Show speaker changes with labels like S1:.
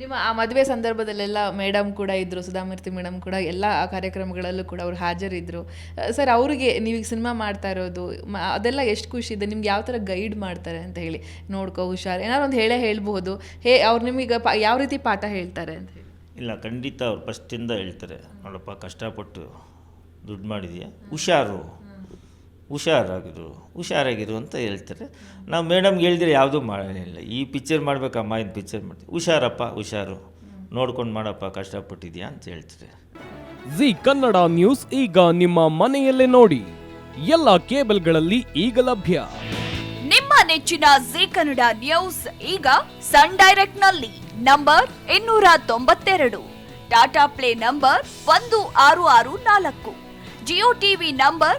S1: ನಿಮ್ಮ ಆ ಮದುವೆ ಸಂದರ್ಭದಲ್ಲೆಲ್ಲ ಮೇಡಮ್ ಕೂಡ ಇದ್ದರು ಸುಧಾಮೂರ್ತಿ ಮೇಡಮ್ ಕೂಡ ಎಲ್ಲ ಆ ಕಾರ್ಯಕ್ರಮಗಳಲ್ಲೂ ಕೂಡ ಅವ್ರು ಹಾಜರಿದ್ದರು ಸರ್ ಅವರಿಗೆ ನೀವೀಗ ಸಿನಿಮಾ ಮಾಡ್ತಾ ಇರೋದು ಅದೆಲ್ಲ ಎಷ್ಟು ಖುಷಿ ಇದೆ, ನಿಮ್ಗೆ ಯಾವ ಥರ ಗೈಡ್ ಮಾಡ್ತಾರೆ ಅಂತ ಹೇಳಿ ನೋಡ್ಕೋ ಹುಷಾರು. ಏನಾದ್ರು ಒಂದು ಹೇಳೇ ಹೇಳ್ಬೋದು ಹೇ, ಅವ್ರು ನಿಮಗೆ ಪಾ, ಯಾವ ರೀತಿ ಪಾಠ ಹೇಳ್ತಾರೆ ಅಂತ ಹೇಳಿ.
S2: ಇಲ್ಲ, ಖಂಡಿತ ಅವ್ರು ಫಸ್ಟಿಂದ ಹೇಳ್ತಾರೆ. ನೋಡಪ್ಪ, ಕಷ್ಟಪಟ್ಟು ದುಡ್ಡು ಮಾಡಿದೆಯಾ? ಹುಷಾರು. ಹುಷಾರಾಗಿರು ಹುಷಾರಾಗಿರು ಅಂತ ಹೇಳ್ತಾರೆ. ನಾವು ಮೇಡಮ್ಗೆ ಹೇಳಿದ್ರೆ ಯಾವುದೂ ಮಾಡಲಿಲ್ಲ. ಈ ಪಿಕ್ಚರ್ ಮಾಡಬೇಕಮ್ಮ ಇದು ಪಿಕ್ಚರ್ ಮಾಡ್ತೀವಿ. ಹುಷಾರಪ್ಪ ಹುಷಾರು. ನೋಡ್ಕೊಂಡು ಮಾಡಪ್ಪ ಕಷ್ಟಪಟ್ಟಿದ್ಯಾ ಅಂತ ಹೇಳ್ತಾರೆ.
S3: ಜಿ ಕನ್ನಡ ನ್ಯೂಸ್ ಈಗ ನಿಮ್ಮ ಮನೆಯಲ್ಲೇ ನೋಡಿ. ಎಲ್ಲ ಕೇಬಲ್ಗಳಲ್ಲಿ ಈಗ ಲಭ್ಯ.
S4: ನಿಮ್ಮ ನೆಚ್ಚಿನ ಜಿ ಕನ್ನಡ ನ್ಯೂಸ್ ಈಗ ಸನ್ ಡೈರೆಕ್ಟ್ನಲ್ಲಿ ನಂಬರ್ ಇನ್ನೂರ ತೊಂಬತ್ತೆರಡು ಟಾಟಾ ಪ್ಲೇ ನಂಬರ್ ಒಂದು ಆರು ಆರು ನಾಲ್ಕು ಜಿಯೋ ಟಿವಿ ನಂಬರ್